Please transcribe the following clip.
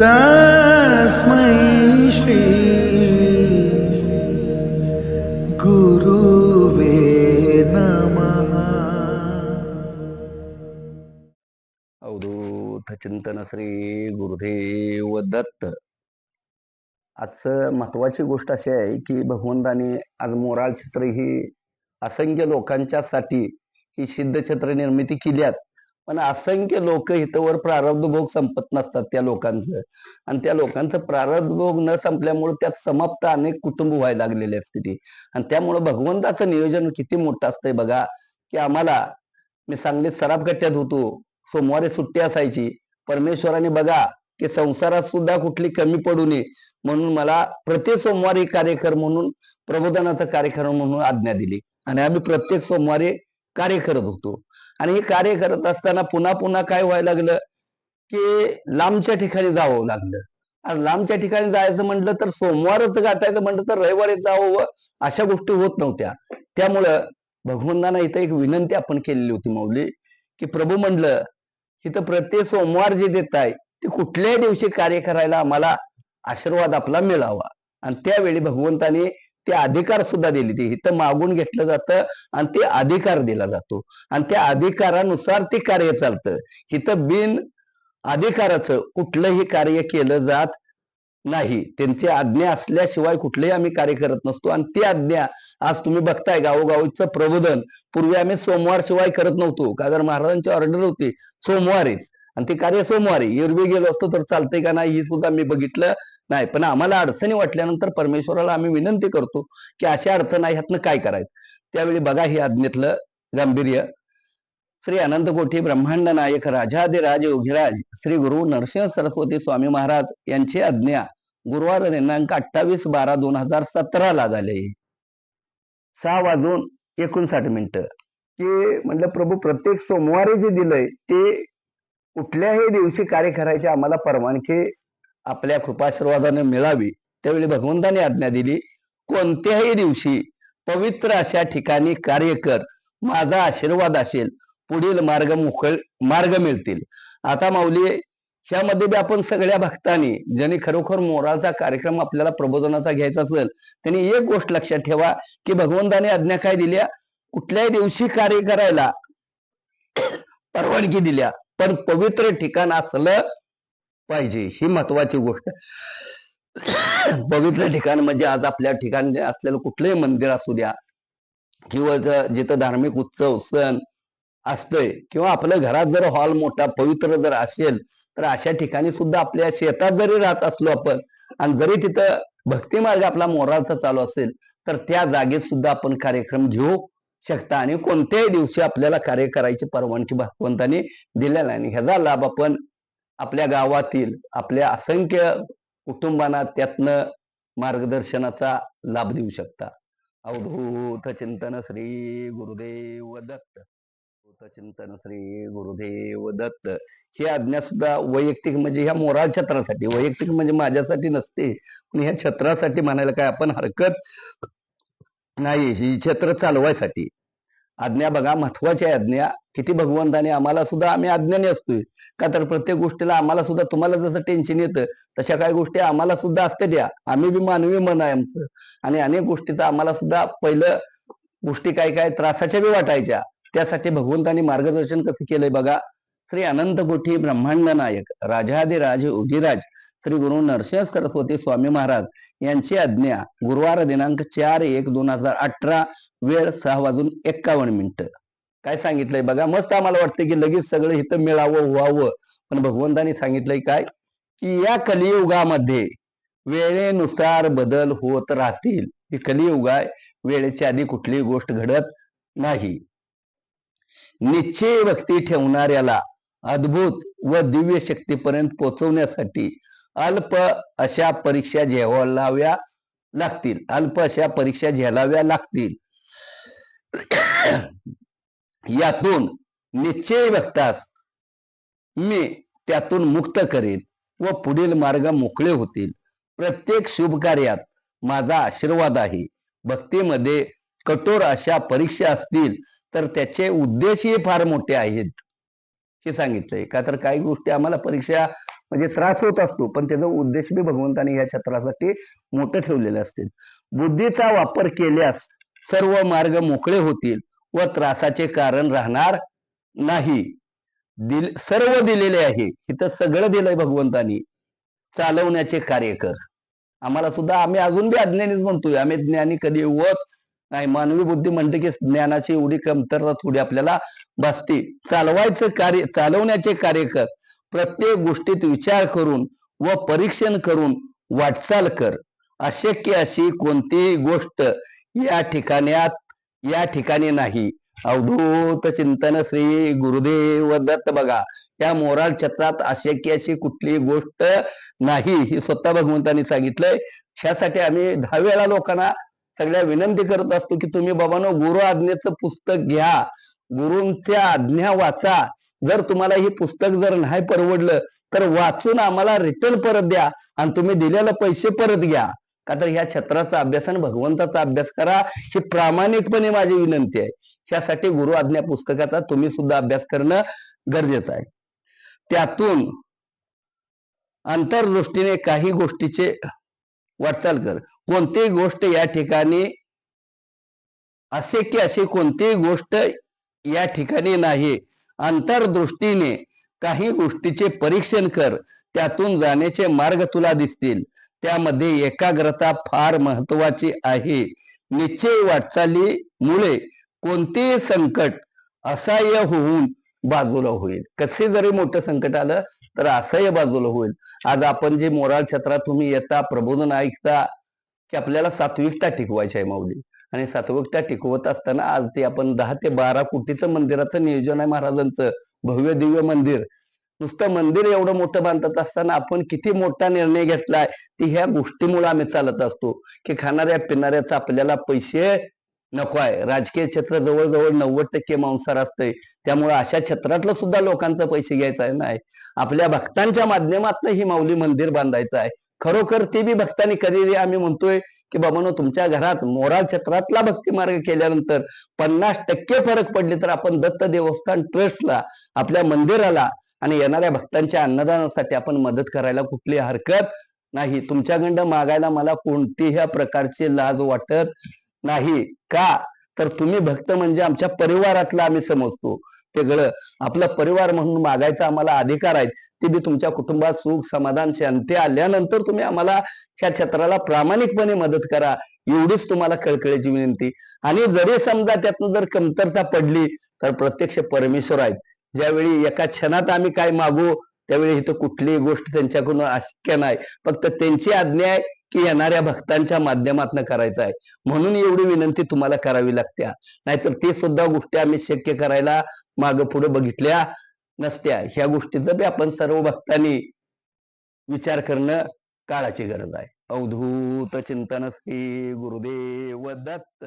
तस्मै श्री गुरुवे नमः। अवधूत चिंतन श्री गुरुदेव दत्त आजचं महत्वाची गोष्ट अशी आहे की भगवंताने आज मोराळ छत्र ही असंख्य लोकांच्यासाठी ही सिद्ध छत्र निर्मिती केली आहे पण असंख्य लोक हितवर प्रारब्ध भोग संपत नसतात त्या लोकांचं. आणि त्या लोकांचं प्रारब्ध भोग न संपल्यामुळे त्यात समाप्त अनेक कुटुंब व्हायला लागलेले असते ती आणि त्यामुळे भगवंताचं नियोजन किती मोठं असतंय बघा की आम्हाला मी सांगलीत सराफ गट्ट्यात होतो सोमवारी सुट्टी असायची. परमेश्वराने बघा की संसारात सुद्धा कुठली कमी पडू नये म्हणून मला प्रत्येक सोमवारी कार्यक्रम म्हणून प्रबोधनाचा कार्यक्रम म्हणून आज्ञा दिली. आणि आम्ही प्रत्येक सोमवारी कार्य करत होतो. आणि हे कार्य करत असताना पुन्हा पुन्हा काय व्हायला लागलं? की लांबच्या ठिकाणी जावं लागलं. आणि लांबच्या ठिकाणी जायचं म्हटलं तर सोमवारच गाठायचं म्हटलं तर रविवारी जावं अशा गोष्टी होत नव्हत्या. त्यामुळं भगवंतांना इथं एक विनंती आपण केलेली होती मौली की प्रभू म्हणलं इथं प्रत्येक सोमवार जे देत आहे ते कुठल्याही दिवशी कार्य करायला आम्हाला आशीर्वाद आपला मिळावा. आणि त्यावेळी भगवंतानी ते अधिकार सुद्धा दिले. ते इथं मागून घेतलं जातं आणि ते अधिकार दिला जातो. आणि त्या अधिकारानुसार ते कार्य चालतं. इथं बिन अधिकाराचं कुठलंही कार्य केलं जात नाही. त्यांची आज्ञा असल्याशिवाय कुठलेही आम्ही कार्य करत नसतो. आणि ती आज्ञा आज तुम्ही बघताय गावोगावीचं प्रबोधन. पूर्वी आम्ही सोमवार शिवाय करत नव्हतो. का जर महाराजांची ऑर्डर होती सोमवारीच. आणि ते कार्य सोमवारी एरवी गेलो असतो तर चालतंय का नाही हे सुद्धा मी बघितलं नाही. पण आम्हाला अडचणी वाटल्यानंतर परमेश्वराला आम्ही विनंती करतो की अशा अडचण आहे ह्यातनं काय करायचं? त्यावेळी बघा हे आज्ञेतलं गांभीर्य. श्री अनंत कोठी ब्रह्मांड नायक राजाधिराज योगीराज श्री गुरु नरसिंह सरस्वती स्वामी महाराज यांची आज्ञा गुरुवार दिनांक अठ्ठावीस बारा दोन हजार सतराला झाले. सहा वाजून एकोणसाठ मिनिटं. की म्हटलं प्रभू प्रत्येक सोमवारी जे दिलंय ते कुठल्याही दिवशी कार्य करायची आम्हाला परवानगी आपल्या कृपाशीर्वादाने मिळावी. त्यावेळी भगवंताने आज्ञा दिली कोणत्याही दिवशी पवित्र अशा ठिकाणी कार्य कर. माझा आशीर्वाद असेल पुढील मार्ग मोकळ मार्ग मिळतील. आता माऊली ह्यामध्ये बी आपण सगळ्या भक्तांनी ज्यांनी खरोखर मोराचा कार्यक्रम आपल्याला प्रबोधनाचा घ्यायचा असेल त्यांनी एक गोष्ट लक्षात ठेवा की भगवंताने आज्ञा काय दिल्या? कुठल्याही दिवशी कार्य करायला परवानगी दिल्या. पण पवित्र ठिकाण असलं पाहिजे. ही महत्वाची गोष्ट. पवित्र ठिकाण म्हणजे आज आपल्या ठिकाणी असलेलं कुठलंही मंदिर असू द्या किंवा जिथं धार्मिक उत्सव सण असतंय किंवा आपल्या घरात जर हॉल मोठा पवित्र जर असेल तर अशा ठिकाणी सुद्धा आपल्या शेतात जरी राहत असलो आपण आणि जरी तिथं भक्तिमार्ग आपला मोराचा चालू असेल तर त्या जागेत सुद्धा आपण कार्यक्रम घेऊ. शकता. आणि कोणत्याही दिवशी आपल्याला कार्य करायची परवानगी भगवंताने दिलेला आहे आणि ह्याचा लाभ आपण आपल्या गावातील आपल्या असंख्य कुटुंबांना त्यातनं मार्गदर्शनाचा लाभ देऊ शकता. अवधूत चिंतन श्री गुरुदेव दत्त. अवधूत चिंतन श्री गुरुदेव दत्त. ही आज्ञा सुद्धा वैयक्तिक म्हणजे ह्या मोराळ छत्रासाठी वैयक्तिक म्हणजे माझ्यासाठी नसते. पण ह्या छत्रासाठी म्हणायला काय आपण हरकत नाही ही क्षेत्र चालवायसाठी. आज्ञा बघा महत्वाची आहे आज्ञा. किती भगवंताने आम्हाला सुद्धा आम्ही आज्ञाने असतोय का तर प्रत्येक गोष्टीला आम्हाला सुद्धा तुम्हाला जसं टेन्शन येतं तशा काही गोष्टी आम्हाला सुद्धा असते द्या. आम्ही बी मानवी मन आहे आमचं. आणि अनेक गोष्टीचं आम्हाला सुद्धा पहिलं गोष्टी काय काय त्रासाच्या बी वाटायच्या. त्यासाठी भगवंतानी मार्गदर्शन कसं केलंय बघा? श्री अनंत कोठी ब्रह्मांड नायक राजाधिराज उगिराज श्री गुरु नरसिंह सरस्वती स्वामी महाराज यांची आज्ञा गुरुवार दिनांक चार एक दोन हजार अठरा वेळ सहा वाजून एक्कावन्न मिनिटं. काय सांगितलंय बघा मस्त आम्हाला वाटतं की लगेच सगळं इथं मिळावं व्हावं. पण भगवंतानी सांगितलंय काय? की या कलियुगामध्ये वेळेनुसार बदल होत राहतील. ही कलियुग आहे वेळेच्या आधी कुठलीही गोष्ट घडत नाही. निश्चय भक्ती ठेवणाऱ्याला अद्भुत व दिव्य शक्तीपर्यंत पोहोचवण्यासाठी अल्प अशा परीक्षा झेलाव्या लागतील. अल्प अशा परीक्षा झेलाव्या लागतील. यातून निश्चय व्यक्तास मी त्यातून मुक्त करेन व पुढील मार्ग मोकळे होतील. प्रत्येक शुभ कार्यात माझा आशीर्वाद आहे. भक्तीमध्ये कठोर अशा परीक्षा असतील तर त्याचे उद्देशही फार मोठे आहेत. हे सांगितलंय. का तर काही गोष्टी आम्हाला परीक्षा म्हणजे त्रास होत असतो पण त्याचा उद्देश बी भगवंताने या छत्रासाठी मोठं ठेवलेलं असते बुद्धीचा वापर केल्यास सर्व मार्ग मोकळे होतील व त्रासाचे कारण राहणार नाही. दिल सर्व दिलेले आहे. इथं सगळं दिलंय भगवंतानी. चालवण्याचे कार्य कर. आम्हाला सुद्धा आम्ही अजून बी अज्ञानीच म्हणतोय. आम्ही ज्ञानी कधी होत नाही. मानवी बुद्धी म्हणते की ज्ञानाची एवढी कमतरता थोडी आपल्याला भासते. चालवायचं कार्य चालवण्याचे कार्य कर. प्रत्येक गोष्टीत विचार करून व परीक्षण करून वाटचाल कर. अशक्य अशी कोणतीही गोष्ट या ठिकाण्यात या ठिकाणी नाही. अवधूत चिंतन श्री गुरुदेव दत्त बघा. त्या मोराल छत्रात अशक्य अशी कुठलीही गोष्ट नाही ही स्वतः भगवंतांनी सांगितलंय. ह्यासाठी आम्ही दहा वेळा लोकांना सगळ्या विनंती करत असतो की तुम्ही बाबांनो गुरु आज्ञेचं पुस्तक घ्या. गुरूंच्या आज्ञा वाचा. जर तुम्हाला हे पुस्तक जर नाही परवडलं तर वाचून आम्हाला रिटर्न परत द्या आणि तुम्ही दिलेले पैसे परत घ्या. का तर ह्या छत्राचा अभ्यास आणि भगवंताचा अभ्यास करा ही प्रामाणिकपणे माझी विनंती आहे. ह्यासाठी गुरु आज्ञा पुस्तकाचा तुम्ही सुद्धा अभ्यास करणं गरजेचं आहे. त्यातून अंतरदृष्टीने काही गोष्टीचे वाटचाल कर. कोणतीही गोष्ट या ठिकाणी असे की अशी कोणतीही गोष्ट या ठिकाणी नाही. अंतर्दृष्टीने काही गोष्टीचे परीक्षण कर त्यातून जाण्याचे मार्ग तुला दिसतील. त्यामध्ये एकाग्रता फार महत्वाची आहे. निश्चय वाटचाली मुळे कोणतेही संकट असह्य होऊन बाजूला होईल. कसे जरी मोठं संकट आलं तर असह्य बाजूला होईल. आज आपण जे मोराळ छत्रात तुम्ही येता प्रबोधन ऐकता की आपल्याला सात्विकता टिकवायची आहे माऊली. आणि सात्विकता टिकवत असताना आज ते आपण दहा ते बारा कोटीचं मंदिराचं नियोजन आहे महाराजांचं. भव्य दिव्य मंदिर. नुसतं मंदिर एवढं मोठं बांधत असताना आपण किती मोठा निर्णय घेतलाय? ती ह्या गोष्टीमुळे आम्ही चालत असतो. की खाणाऱ्या पिणाऱ्याचा आपल्याला पैसे नको आहे. राजकीय क्षेत्र जवळजवळ नव्वद टक्के मांसार असतंय. त्यामुळे अशा क्षेत्रातलं सुद्धा लोकांचं पैसे घ्यायचं आहे नाही. आपल्या भक्तांच्या माध्यमातून ही माऊली मंदिर बांधायचं आहे. खरोखर ते बी भक्तांनी कधी आम्ही म्हणतोय की बाबांनो तुमच्या घरात मोराळ क्षेत्रातला भक्ती मार्ग केल्यानंतर पन्नास टक्के फरक पडले तर आपण दत्त देवस्थान ट्रस्टला आपल्या मंदिराला आणि येणाऱ्या भक्तांच्या अन्नदानासाठी आपण मदत करायला कुठली हरकत नाही. तुमच्याकडं मागायला मला कोणतीही प्रकारची लाज वाटत नाही. का? तर तुम्ही भक्त म्हणजे आमच्या परिवारातला आम्ही समजतो. वेगळं आपला परिवार म्हणून मागायचा आम्हाला अधिकार आहे. ते बी तुमच्या कुटुंबात सुख समाधान शांती आल्यानंतर तुम्ही आम्हाला या क्षेत्राला प्रामाणिकपणे मदत करा. एवढीच तुम्हाला कळकळीची विनंती. आणि जरी समजा त्यातनं जर कमतरता पडली तर प्रत्यक्ष परमेश्वर आहेत. ज्यावेळी एका क्षणात आम्ही काय मागू त्यावेळी इथं कुठलीही गोष्ट त्यांच्याकडून अशक्य नाही. फक्त त्यांची आज्ञा आहे की येणाऱ्या भक्तांच्या माध्यमातून करायचं आहे. म्हणून एवढी विनंती तुम्हाला करावी लागत्या नाहीतर ते सुद्धा गोष्टी आम्ही शक्य करायला माग पुढे बघितल्या नसत्या. ह्या गोष्टीचा बी आपण सर्व भक्तांनी विचार करणं काळाची गरज आहे. अवधूत चिंतन श्री गुरुदेव दत्त.